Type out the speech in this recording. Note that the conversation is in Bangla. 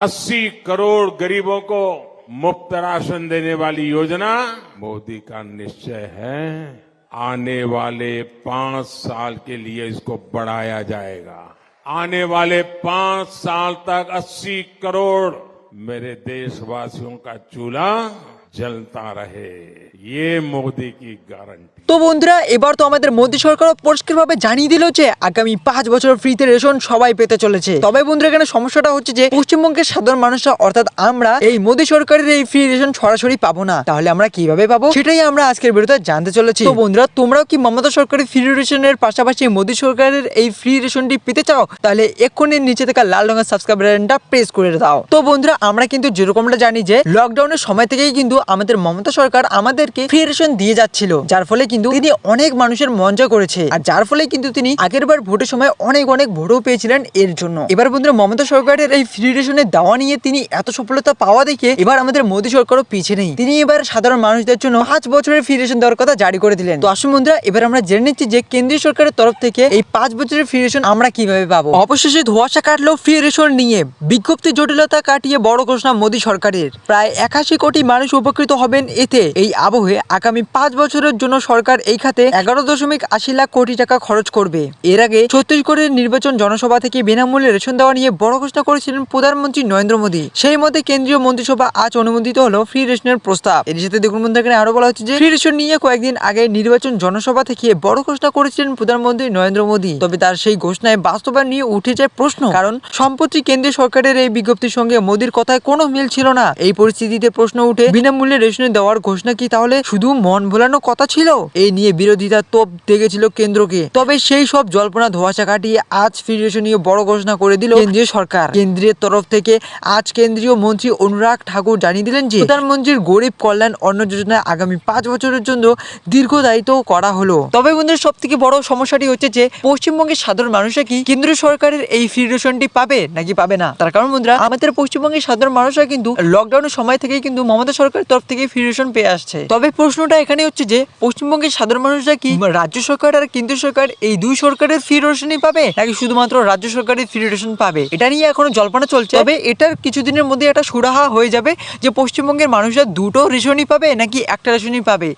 अस्सी करोड़ गरीबों को मुफ़्त राशन देने वाली योजना मोदी का निश्चय है। आने वाले पाँच साल के लिए इसको बढ़ाया जाएगा। आने वाले पाँच साल तक 80 करोड़ मेरे देशवासियों का चूल्हा তো বন্ধুরা, এবার তো আমাদের পরিষ্কারভাবে জানিয়ে দিল যে আগামী পাঁচ বছর ফ্রিতে রেশন সবাই পেতে চলেছে। তবে বন্ধুরা, এখানে সমস্যাটা হচ্ছে যে পশ্চিমবঙ্গের সাধারণ মানুষরা, অর্থাৎ আমরা, এই সরকারের এই ফ্রি রেশন সরাসরি পাবো না। তাহলে আমরা কীভাবে পাবো? সেটাই আমরা আজকের জানতে চলেছি। তো বন্ধুরা, তোমরাও কি মমতা সরকারের ফ্রি রেশনের পাশাপাশি মোদী সরকারের এই ফ্রি রেশনটি পেতে চাও? তাহলে এক্ষুনি নিচে থাকা লাল রঙের সাবস্ক্রাইব বাটনটা প্রেস করে দাও। তো বন্ধুরা, আমরা কিন্তু যেরকমটা জানি যে লকডাউনের সময় থেকেই কিন্তু আমাদের মমতা সরকার আমাদেরকে ফ্রি রেশন দিয়ে যাচ্ছিল, যার ফলে কিন্তু তিনি অনেক মানুষের মন করেছে। আর যার ফলে কিন্তু তিনি আগের বার ভোটের সময় অনেক অনেক ভোটও পেয়েছিলেন এর জন্য। এবার বন্ধুরা, মমতা সরকারের এই ফ্রি রেশনের দাওয়া নিয়ে তিনি এত সফলতা পাওয়া দেখে এবার আমাদের মোদী সরকারও পিছিয়ে নেই। তিনি এবার সাধারণ মানুষদের জন্য পাঁচ বছরের ফ্রি রেশন দেওয়ার কথা জারি করে দিলেন। তো আসুন বন্ধুরা, এবার আমরা জেনে নিচ্ছি যে কেন্দ্রীয় সরকারের তরফ থেকে এই পাঁচ বছরের ফ্রি রেশন আমরা কীভাবে পাবো। অবশেষে ধোয়াশা কাটলো ফ্রি রেশন নিয়ে। বিজ্ঞপ্তি জটিলতা কাটিয়ে বড় ঘোষণা মোদী সরকারের। প্রায় একাশি কোটি মানুষ উপকৃত হবেন এতে। এই আবহে আগামী পাঁচ বছরের জন্য সরকার এই খাতে এগারো দশমিক আশি লাখ কোটি টাকা খরচ করবে। এর আগে ছত্তিশগড়ের নির্বাচন জনসভা থেকে বিনামূল্যে রেশন দেওয়া নিয়ে বড় ঘোষণা করেছিলেন প্রধানমন্ত্রী নরেন্দ্র মোদী। সেই মতে কেন্দ্রীয় মন্ত্রিসভা আজ অনুমোদিত হলো ফ্রি রেশনের প্রস্তাব। এর সাথে দেখুন এখানে আরও বলা হচ্ছে যে, ফ্রি রেশন নিয়ে কয়েকদিন আগে নির্বাচন জনসভা থেকে বড় ঘোষণা করেছিলেন প্রধানমন্ত্রী নরেন্দ্র মোদী। তবে তার সেই ঘোষণায় বাস্তবায়ন নিয়ে উঠে যায় প্রশ্ন। কারণ সম্প্রতি কেন্দ্রীয় সরকারের এই বিজ্ঞপ্তির সঙ্গে মোদীর কথায় কোনো মিল ছিল না। এই পরিস্থিতিতে প্রশ্ন উঠে বিনামূল্যে রেশনে দেওয়ার ঘোষণা কি তাহলে? শুধু মন ভোলানো কথা ছিল? এই নিয়ে বিরোধিতা তোপ দেখেছিল কেন্দ্রকে। তবে সেই সব জল্পনা ধোয়াশা কাটিয়ে আজ ফ্রি রেশন নিয়ে বড় ঘোষণা করে দিল কেন্দ্রীয় সরকার। কেন্দ্রের তরফ থেকে আজ কেন্দ্রীয় মন্ত্রী অনুরাগ ঠাকুর জানিয়ে দিলেন যে, প্রধানমন্ত্রীর গরিব কল্যাণ অন্ন যোজনা আগামী পাঁচ বছরের জন্য দীর্ঘদায়িত করা হলো। তবে বন্ধুরা সব থেকে বড় সমস্যাটি হচ্ছে যে, পশ্চিমবঙ্গের সাধারণ মানুষরা কি কেন্দ্রীয় সরকারের এই ফ্রি রেশনটি পাবে নাকি পাবে না? তার কারণ বন্ধুরা, আমাদের পশ্চিমবঙ্গের সাধারণ মানুষরা কিন্তু লকডাউনের সময় থেকেই কিন্তু মমতা সরকারের তরফ থেকে ফ্রি রেশন পেয়ে আসছে। তবে প্রশ্নটা এখানে হচ্ছে যে পশ্চিমবঙ্গের সাধারণ মানুষরা কি রাজ্য সরকার আর কেন্দ্র সরকার এই দুই সরকারের ফ্রি রেশনই পাবে নাকি শুধুমাত্র রাজ্য সরকারের ফ্রি রেশন পাবে? এটা নিয়ে এখনও জল্পনা চলছে। তবে এটার কিছুদিনের মধ্যে একটা সুরাহা হয়ে যাবে যে পশ্চিমবঙ্গের মানুষরা দুটো রেশনই পাবে নাকি একটা রেশনই পাবে?